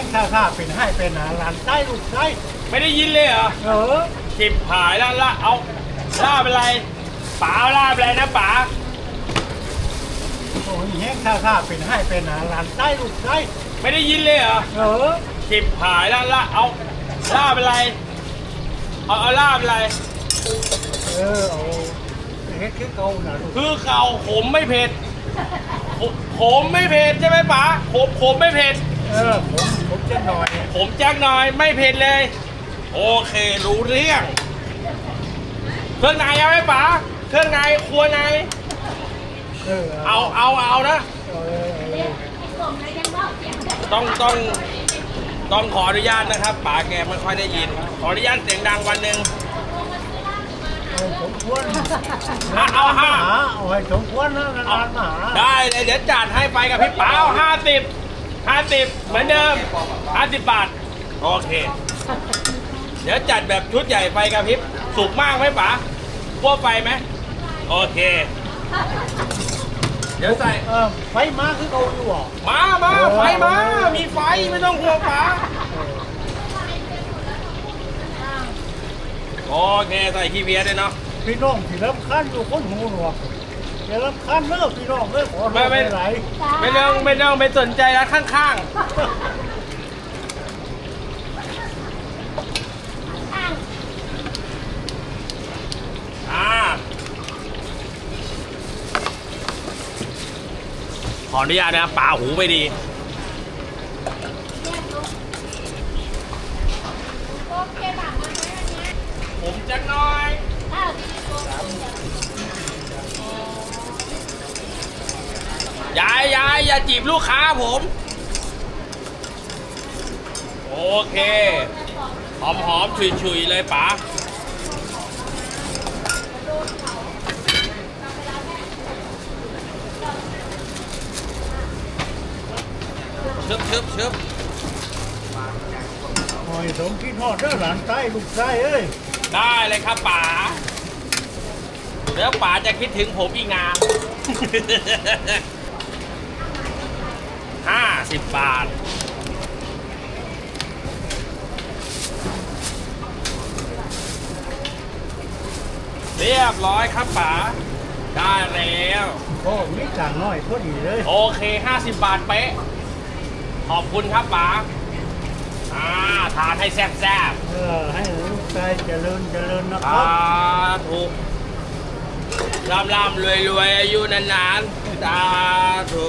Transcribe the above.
งข้าข้าเป็นให้เป็นหาหลานใต้ลูกใต้ไม่ได้ยินเลยเหรอเออจิบหายแล้วละเอาล่าเป็นไรป๋าเอาล่าเป็นไรนะป๋าโอ้ยแห้งข้าข้าเป็นให้เป็นหาหลานใต้ลูกใต้ไม่ได้ยินเลยเหรอเออจิบหายแล้วละเอาล่าเป็นไรเอาเอาล่าเป็นไรเออเอาเฮ็ดคือเก่าน่ะลูกคือเก่าขมไม่เผ็ดขขมไม่เผ็ดใช่ไหมป๋าขมขมไม่เผ็ด เออผมผมจะหน่อย ผมแจ็คหน่อยไม่เผ็ดเลย โอเครู้เรื่อง เครื่องในเอาไหมป๋าเครื่องในครัวในเออเอาเอาเอานะ เออเออต้องต้องต้องขออนุญาตนะครับป๋าแกไม่ค่อยได้ยิน ขออนุญาตเสียงดังวันหนึ่งเอาสมควรอะเอาห้าหาเอาให้สมควรนะนานๆมาหาได้เลยเดี๋ยวจัดให้ไปกับพี่ป๋าห้าสิบ ห้าสิบเหมือนเดิมห้าสิบบาท โอเค เดี๋ยวจัดแบบชุดใหญ่ไฟกระพริบ สุกมากไหมป๋าพวกไฟไหม โอเค เดี๋ยวใส่ เออไฟมาคือเก่าอยู่อะมามาไฟมา มีไฟไม่ต้องห่วงป๋าเออโอเค ใส่ขี้เพียด้วยเนาะพี่น้องที่รำคาญอยู่คนหูหนวก อย่ารำคาญเลิกพี่น้องเลิกขอโทไม่ษไม่หลายไม่ต้องไม่ต้องไปสนใจแล้วข้างๆ อ่า ขออนุญาตนะครับป่าหูไม่ดี จีบลูกค้าผม โอเค หอมหอมฉุยฉุยๆเลยป๋าชึบชึบชึบโอ้ยสมคิดฮอดเด้อหลานใต้ลูกใต้เอ้ยได้เลยครับป๋าเดี๋ยวป๋าจะคิดถึงผมอีกนาน ห้าสิบบาท เรียบร้อยครับป๋าได้แล้ว โอ้มีจางน้อยพอดีเลย โอเค 50 บาทเป๊ะ ขอบคุณครับป๋าอ่าทานให้แซ่บเออ ให้ลูกชายเจริญเจริญนะๆคสารับ ธุร่ำร่ำรวยรวยอายุนานๆสาธุ